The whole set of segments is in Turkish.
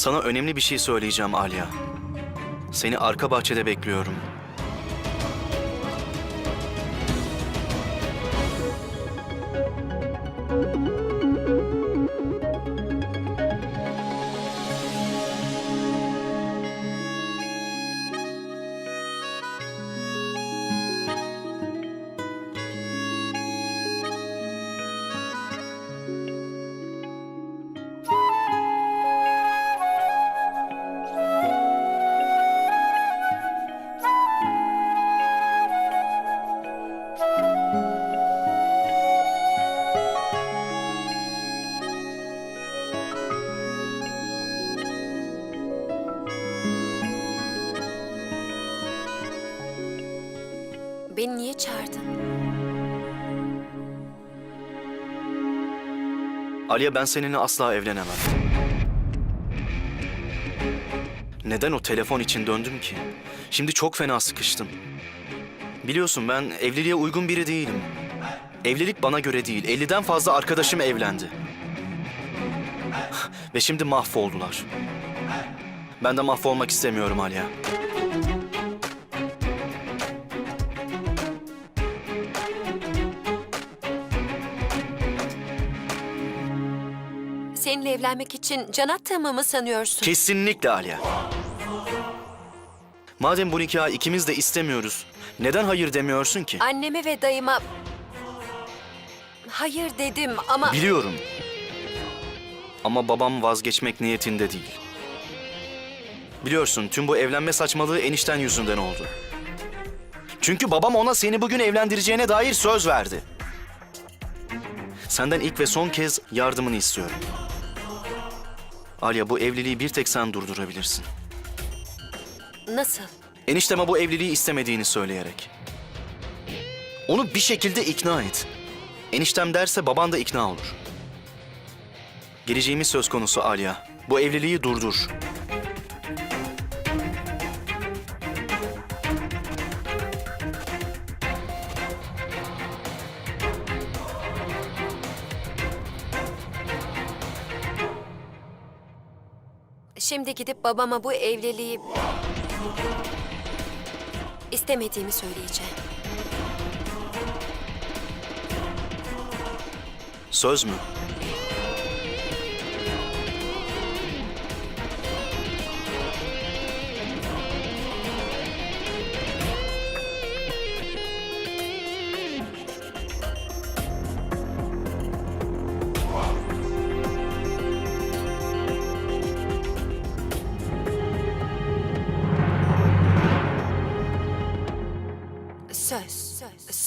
Sana önemli bir şey söyleyeceğim Alya. Seni arka bahçede bekliyorum. Beni niye çağırdın? Alya ben seninle asla evlenemem. Neden o telefon için döndüm ki? Şimdi çok fena sıkıştım. Biliyorsun ben evliliğe uygun biri değilim. Evlilik bana göre değil. 50'den fazla arkadaşım evlendi. Ve şimdi mahvoldular. Ben de mahvolmak istemiyorum Alya. Seninle evlenmek için can attığımı mı sanıyorsun? Kesinlikle Alya. Madem bu nikahı ikimiz de istemiyoruz, neden hayır demiyorsun ki? Anneme ve dayıma... Hayır dedim ama... Biliyorum. Ama babam vazgeçmek niyetinde değil. Biliyorsun tüm bu evlenme saçmalığı enişten yüzünden oldu. Çünkü babam ona seni bugün evlendireceğine dair söz verdi. Senden ilk ve son kez yardımını istiyorum. Alya bu evliliği bir tek sen durdurabilirsin. Nasıl? Enişteme bu evliliği istemediğini söyleyerek. Onu bir şekilde ikna et. Eniştem derse baban da ikna olur. Geleceğimiz söz konusu Alya. Bu evliliği durdur. Şimdi gidip babama bu evliliği... istemediğimi söyleyeceğim. Söz mü?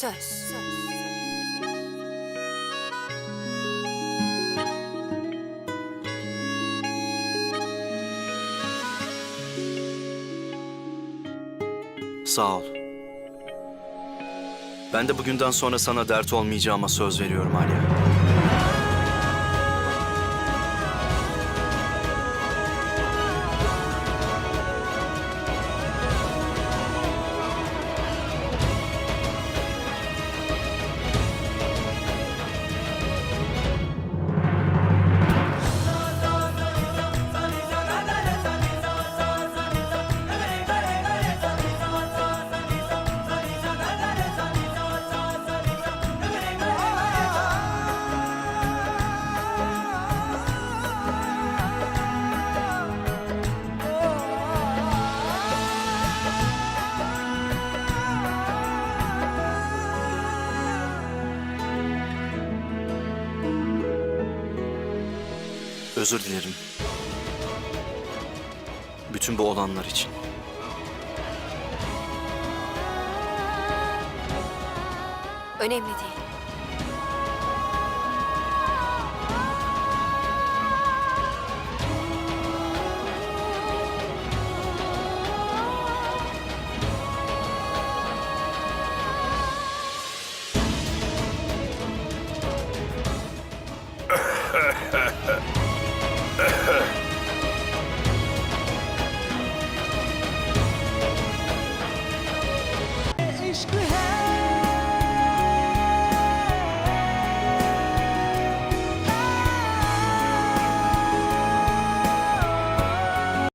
Söz. Sağ ol. Ben de bugünden sonra sana dert olmayacağıma söz veriyorum Alya. Özür dilerim. Bütün bu olanlar için. Önemli değil.